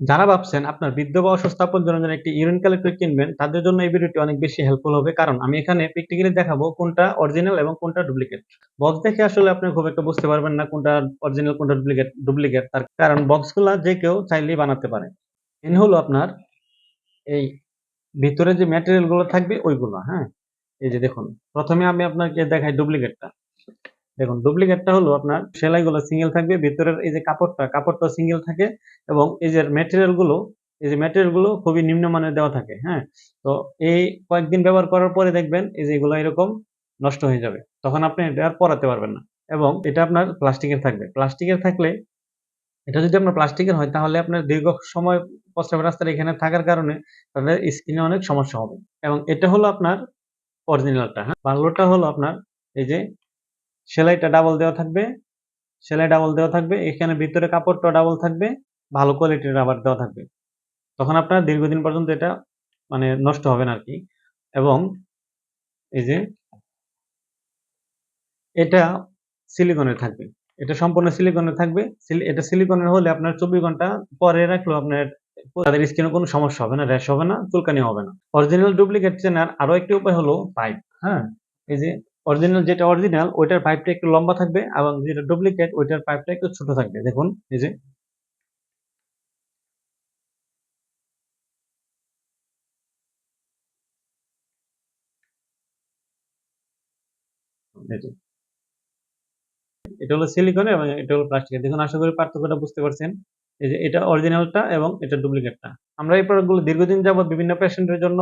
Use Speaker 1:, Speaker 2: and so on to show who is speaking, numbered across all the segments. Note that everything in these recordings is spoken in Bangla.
Speaker 1: যারা ভাবছেন আপনার বৃদ্ধ বা অসুস্থ জন্য একটি ইউরিন কালেক্টর কিনবেন, তাদের জন্য এই ভিডিওটি অনেক বেশি হেল্পফুল হবে। কারণ আমি এখানে প্র্যাকটিক্যালি দেখাবো কোনটা অরিজিনাল এবং কোনটা ডুপ্লিকেট বক্স দেখে আসলে আপনি খুব একটা বুঝতে পারবেন না কোনটা অরিজিনাল কোনটা ডুপ্লিকেট ডুপ্লিকেট তার কারণ বক্সগুলা যে কেউ চাইলেই বানাতে পারে। এন হলো আপনার এই ভিতরে যে ম্যাটেরিয়ালগুলো থাকবে ওইগুলো হ্যাঁ? এই যে দেখুন, প্রথমে আমি আপনাকে দেখাই ডুপ্লিকেটটা দেখুন ডুপ্লিকেটটা হলো আপনার সেলাইগুলো সিঙ্গেল থাকবে, ভিতরের এই যে কাপড়টা কাপড়টা সিঙ্গেল থাকে এবং এই যে ম্যাটেরিয়ালগুলো এই যে ম্যাটেরিয়ালগুলো খুবই নিম্নমানের দেওয়া থাকে হ্যাঁ? তো এই কয়েকদিন ব্যবহার করার পরে দেখবেন এই যে এগুলো এরকম নষ্ট হয়ে যাবে। তখন আপনি এটা আর পরাতে পারবেন না এবং এটা আপনার প্লাস্টিকের থাকবে। প্লাস্টিকের থাকলে, এটা যদি আপনার প্লাস্টিকের হয়, তাহলে আপনার দীর্ঘ সময় প্রস্রাব রাস্তার এখানে থাকার কারণে তাদের স্কিনে অনেক সমস্যা হবে। এবং এটা হলো আপনার অরিজিনালটা হ্যাঁ? বাংলোটা হলো আপনার এই যে সেলাইটা ডাবল দেওয়া থাকবে। সেলাই ডাবল দেওয়া থাকবে। এখানে ভিতরে কাপড়টা ডাবল থাকবে। ভালো কোয়ালিটির রাবার দেওয়া থাকবে। তখন আপনার দীর্ঘদিন পর্যন্ত এটা মানে নষ্ট হবে না আর কি এবং এই যে এটা সিলিকনের থাকবে। এটা সম্পূর্ণ সিলিকনের থাকবে। এটা সিলিকনের হলে আপনার চব্বিশ ঘণ্টা পরে রাখলেও আপনার তাদের স্কিনে কোনো সমস্যা হবে না র্যাশ হবে না চুলকানি হবে না। অরিজিনাল ডুপ্লিকেট চেনার আরও একটি উপায় হলো পাইপ হ্যাঁ? এই যে অরিজিনাল যেটা অরিজিনাল ওইটার পাইপটা একটু লম্বা থাকবে এবং যেটা ডুপ্লিকেট ওইটার পাইপটা একটু ছোট থাকবে। দেখুন, এই যে। এটা হলো সিলিকনের এবং এটা হলো প্লাস্টিকের দেখুন, আশা করি পার্থক্যটা বুঝতে পারছেন। এই যে, এটা অরিজিনালটা এবং এটা ডুপ্লিকেটটা আমরা এই প্রোডাক্টগুলো দীর্ঘদিন যাবত বিভিন্ন পেশেন্টের জন্য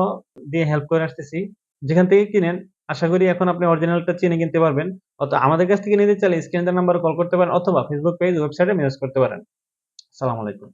Speaker 1: দিয়ে হেল্প করে আসতেছি। যেখান থেকে কিনেন আশা করি এখন আপনি অরিজিনালটা চিনে কিনতে পারবেন। অথবা আমাদের কাছ থেকে নিতে চাইলে স্ক্রিনের নাম্বারে কল করতে পারেন অথবা ফেসবুক পেজ ওয়েবসাইটে মেসেজ করতে পারেন। আসসালামু আলাইকুম।